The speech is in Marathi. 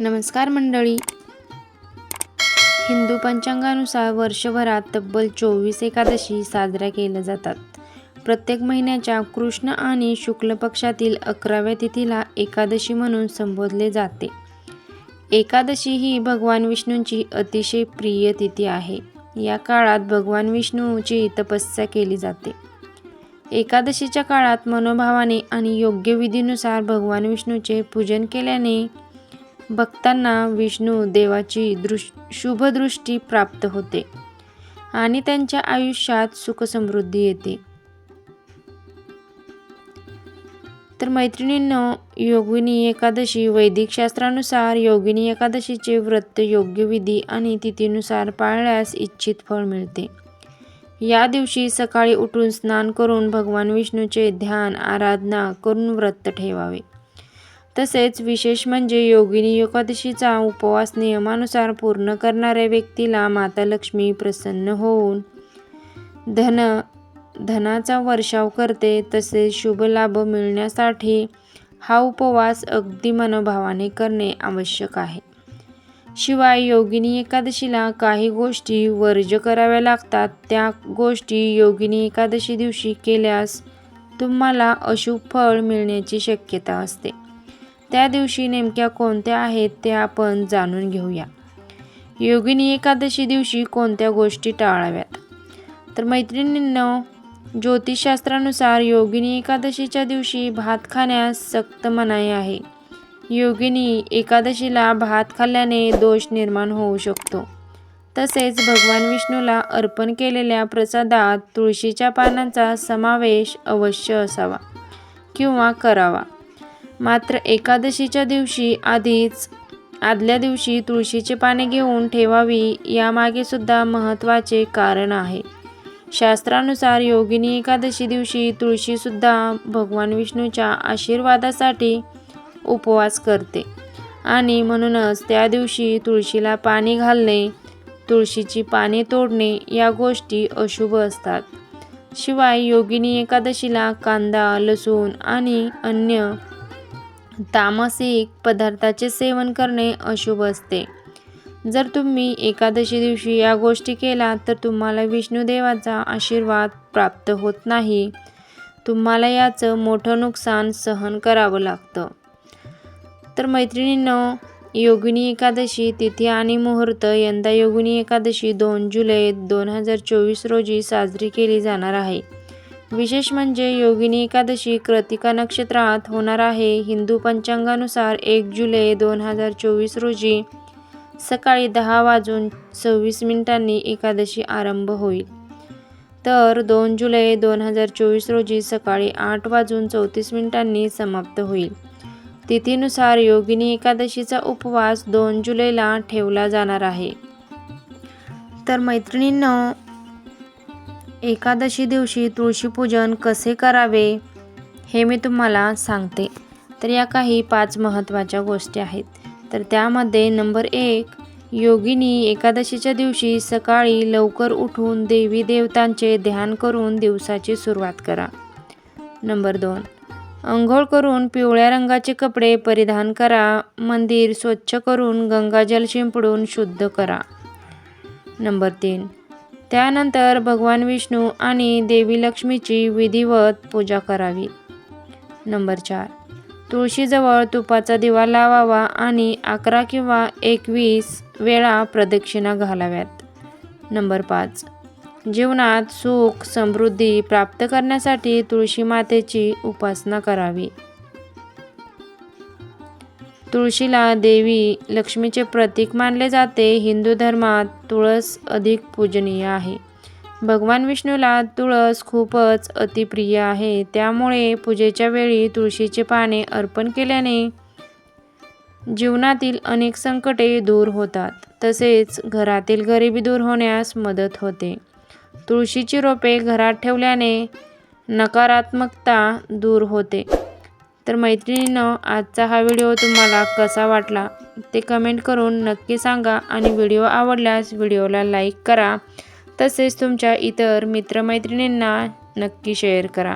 नमस्कार मंडळी. हिंदू पंचांगानुसार वर्षभरात तब्बल चोवीस एकादशी साजऱ्या केल्या जातात. प्रत्येक महिन्याच्या कृष्ण आणि शुक्ल पक्षातील अकराव्या तिथीला एकादशी म्हणून संबोधले जाते. एकादशी ही भगवान विष्णूंची अतिशय प्रिय तिथी आहे. या काळात भगवान विष्णूची तपस्या केली जाते. एकादशीच्या काळात मनोभावाने आणि योग्य विधीनुसार भगवान विष्णूचे पूजन केल्याने भक्तांना विष्णू देवाची दृश शुभदृष्टी प्राप्त होते आणि त्यांच्या आयुष्यात सुखसमृद्धी येते. तर मैत्रिणींनो योगिनी एकादशी वैदिक शास्त्रानुसार योगिनी एकादशीचे व्रत योग्य विधी आणि तिथीनुसार पाळल्यास इच्छित फळ मिळते. या दिवशी सकाळी उठून स्नान करून भगवान विष्णूचे ध्यान आराधना करून व्रत ठेवावे. तसेच विशेष म्हणजे योगिनी एकादशीचा उपवास नियमानुसार पूर्ण करणाऱ्या व्यक्तीला माता लक्ष्मी प्रसन्न होऊन धन धनाचा वर्षाव करते. तसेच शुभ लाभ मिळण्यासाठी हा उपवास अगदी मनोभावाने करणे आवश्यक आहे. शिवाय योगिनी एकादशीला काही गोष्टी वर्ज कराव्या लागतात. त्या गोष्टी योगिनी एकादशी दिवशी केल्यास तुम्हाला अशुभ फळ मिळण्याची शक्यता असते. त्या दिवशी नेमक्या कोणत्या आहेत ते आपण जाणून घेऊया. योगिनी एकादशी दिवशी कोणत्या गोष्टी टाळाव्यात? तर मैत्रिणींनो ज्योतिषशास्त्रानुसार योगिनी एकादशीच्या दिवशी भात खाण्यास सक्त मनाई आहे. योगिनी एकादशीला भात खाल्ल्याने दोष निर्माण होऊ शकतो. तसेच भगवान विष्णूला अर्पण केलेल्या प्रसादात तुळशीच्या पानांचा समावेश अवश्य असावा किंवा करावा. मात्र एकादशीच्या दिवशी आधीच आदल्या दिवशी तुळशीचे पाने घेऊन ठेवावी यामागे सुद्धा महत्त्वाचे कारण आहे. शास्त्रानुसार योगिनी एकादशी दिवशी तुळशीसुद्धा भगवान विष्णूच्या आशीर्वादासाठी उपवास करते आणि म्हणूनच त्या दिवशी तुळशीला पाणी घालणे तुळशीची पाने तोडणे या गोष्टी अशुभ असतात. शिवाय योगिनी एकादशीला कांदा लसूण आणि अन्य तामसिक पदार्थाचे सेवन करणे अशुभ असते. जर तुम्ही एकादशी दिवशी या गोष्टी केल्या तर तुम्हाला विष्णुदेवाचा आशीर्वाद प्राप्त होत नाही. तुम्हाला याचं मोठं नुकसान सहन करावं लागतं. तर मैत्रिणींनो योगिनी एकादशी तिथी आणि मुहूर्त यंदा योगिनी एकादशी दोन जुलै दोन हजार चोवीस रोजी साजरी केली जाणार आहे. विशेष म्हणजे योगिनी एकादशी कृतिका नक्षत्रात होणार आहे. हिंदू पंचांगानुसार एक जुलै दोन हजार चोवीस रोजी सकाळी दहा वाजून सव्वीस मिनिटांनी एकादशी आरंभ होईल. तर दोन जुलै दोन हजार चोवीस रोजी सकाळी आठ वाजून चौतीस मिनिटांनी समाप्त होईल. तिथीनुसार योगिनी एकादशीचा उपवास दोन जुलैला ठेवला जाणार आहे. तर मैत्रिणींनो एकादशी दिवशी तुळशीपूजन कसे करावे हे मी तुम्हाला सांगते. तर या काही पाच महत्त्वाच्या गोष्टी आहेत. तर त्यामध्ये नंबर एक योगिनी एकादशीच्या दिवशी सकाळी लवकर उठून देवी देवतांचे ध्यान करून दिवसाची सुरुवात करा. नंबर दोन अंघोळ करून पिवळ्या रंगाचे कपडे परिधान करा मंदिर स्वच्छ करून गंगाजल शिंपडून शुद्ध करा. नंबर तीन त्यानंतर भगवान विष्णू आणि देवी लक्ष्मीची विधिवत पूजा करावी. नंबर चार. तुळशीजवळ तुपाचा दिवा लावावा आणि अकरा किंवा एकवीस वेळा प्रदक्षिणा घालाव्यात. नंबर पाच. जीवनात सुख समृद्धी प्राप्त करण्यासाठी तुळशी मातेची उपासना करावी. तुळशीला देवी लक्ष्मीचे प्रतीक मानले जाते. हिंदू धर्मात तुळस अधिक पूजनीय आहे. भगवान विष्णूला तुळस खूपच अतिप्रिय आहे. त्यामुळे पूजेच्या वेळी तुळशीचे पाने अर्पण केल्याने जीवनातील अनेक संकटे दूर होतात. तसेच घरातील गरिबी दूर होण्यास मदत होते. तुळशीची रोपे घरात ठेवल्याने नकारात्मकता दूर होते. तर मैत्रिणीनं आजचा हा व्हिडिओ तुम्हाला कसा वाटला ते कमेंट करून नक्की सांगा आणि व्हिडिओ आवडल्यास व्हिडिओला लाईक करा. तसेच तुमच्या इतर मित्रमैत्रिणींना नक्की शेअर करा.